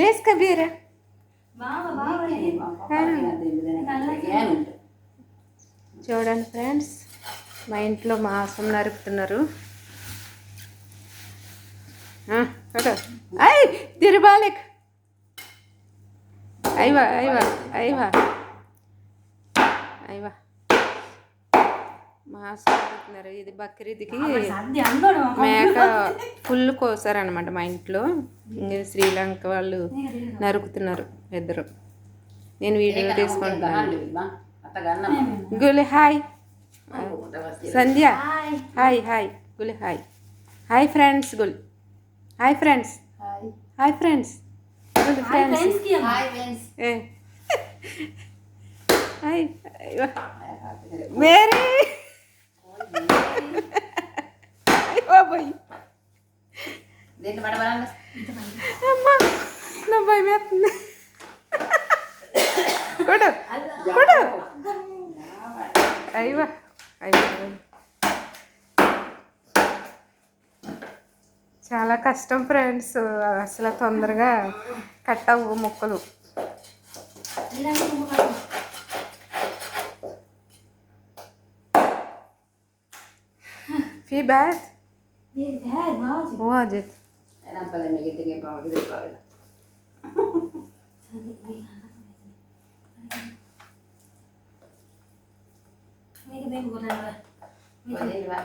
Lay's Kabira బాబా చూడండి friends మా ఇంట్లో మాంసం నరుకుతున్నారు. చూడు అయ్ తిరుబాలిక్. అయ్యవా అయ్యవా అయ్యవా. అయ్యవా. మాంసం నరుకుతున్నారు ఇది బక్రీద్కి. మేక ఫుల్ కోసారనమాట మా ఇంట్లో. శ్రీలంక వాళ్ళు నరుకుతున్నారు ఇద్దరు. నేను వీడియో తీసుకుంటున్నాను. Guli hi. Sandhya. Hi. Hi Guli hi. Hi friends Gul. Hi friends. Hi. Friends. Gul friends. ఫ్రెండ్స్కి. ఏ. Hi. Mary. అమ్మా నా భయం వేస్తుంది కొడు కొడు అయ్యవా అయ్యో చాలా కష్టం ఫ్రెండ్స్ అసలు తొందరగా కట్ అవ్వు ముక్కలు Alam pala, may gitingin pa ako dito pa ulit. May gabay ko na ba? Pwede, di ba?